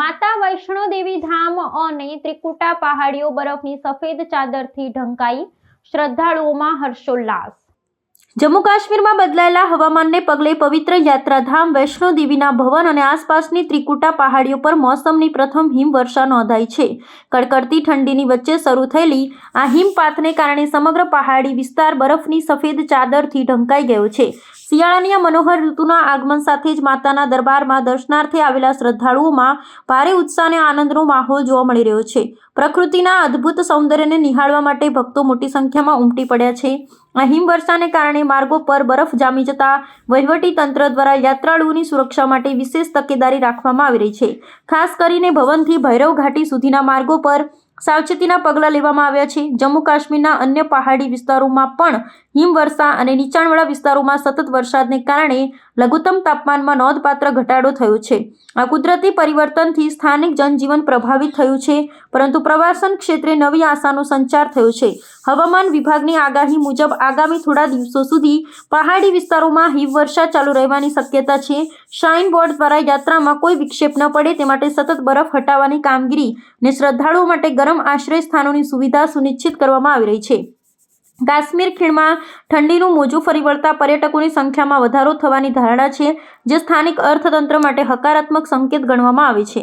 માતા વૈષ્ણોદેવી ધામ અને ત્રિકુટા પહાડીઓ બરફની સફેદ ચાદરથી ઢંકાઈ શ્રદ્ધાળુઓમાં હર્ષોલ્લાસ. જમ્મુ કાશ્મીરમાં બદલાયેલા હવામાનને પગલે પવિત્ર યાત્રાધામ વૈષ્ણો દેવીના ભવન અને આસપાસની ત્રિકુટા પહાડીઓ પર મોસમની પ્રથમ હિમવર્ષા નોંધાઈ છે. કડકડતી ઠંડીની વચ્ચે શરૂ થયેલી આ હિમપાતને કારણે સમગ્ર પહાડી વિસ્તાર બરફની સફેદ ચાદરથી ઢંકાઈ ગયો છે. શિયાળાની આ મનોહર ઋતુના આગમન સાથે જ માતાના દરબારમાં દર્શનાર્થે આવેલા શ્રદ્ધાળુઓમાં ભારે ઉત્સાહ અને આનંદનો માહોલ જોવા મળી રહ્યો છે. પ્રકૃતિના અદ્ભુત સૌંદર્યને નિહાળવા માટે ભક્તો મોટી સંખ્યામાં ઉમટી પડ્યા છે. આ હિમવર્ષાને કારણે માર્ગો પર બરફ જામી જતા વહીવટી તંત્ર દ્વારા યાત્રાળુઓની સુરક્ષા માટે વિશેષ તકેદારી રાખવામાં આવી રહી છે. ખાસ કરીને ભવનથી ભૈરવ ઘાટી સુધીના માર્ગો પર સાવચેતીના પગલાં લેવામાં આવ્યા છે. જમ્મુ કાશ્મીરના અન્ય પહાડી વિસ્તારોમાં પણ હિમવર્ષા અને નીચાણવાળા વિસ્તારોમાં સતત વરસાદને કારણે લઘુત્તમ તાપમાનમાં નોંધપાત્ર ઘટાડો થયો છે. આ કુદરતી પરિવર્તનથી સ્થાનિક જનજીવન પ્રભાવિત થયું છે, પરંતુ પ્રવાસન ક્ષેત્રે નવી આશાનો સંચાર થયો છે. હવામાન વિભાગની આગાહી મુજબ આગામી થોડા દિવસો સુધી પહાડી વિસ્તારોમાં હિમવર્ષા ચાલુ રહેવાની શક્યતા છે. શાઇન બોર્ડ દ્વારા યાત્રામાં કોઈ વિક્ષેપ ન પડે તે માટે સતત બરફ હટાવવાની કામગીરી અને શ્રદ્ધાળુઓ માટે ગરમ આશ્રય સ્થાનોની સુવિધા સુનિશ્ચિત કરવામાં આવી રહી છે. કાશ્મીર ખીણમાં ઠંડીનું મોજું ફરી વળતા પર્યટકોની સંખ્યામાં વધારો થવાની ધારણા છે, જે સ્થાનિક અર્થતંત્ર માટે હકારાત્મક સંકેત ગણવામાં આવે છે.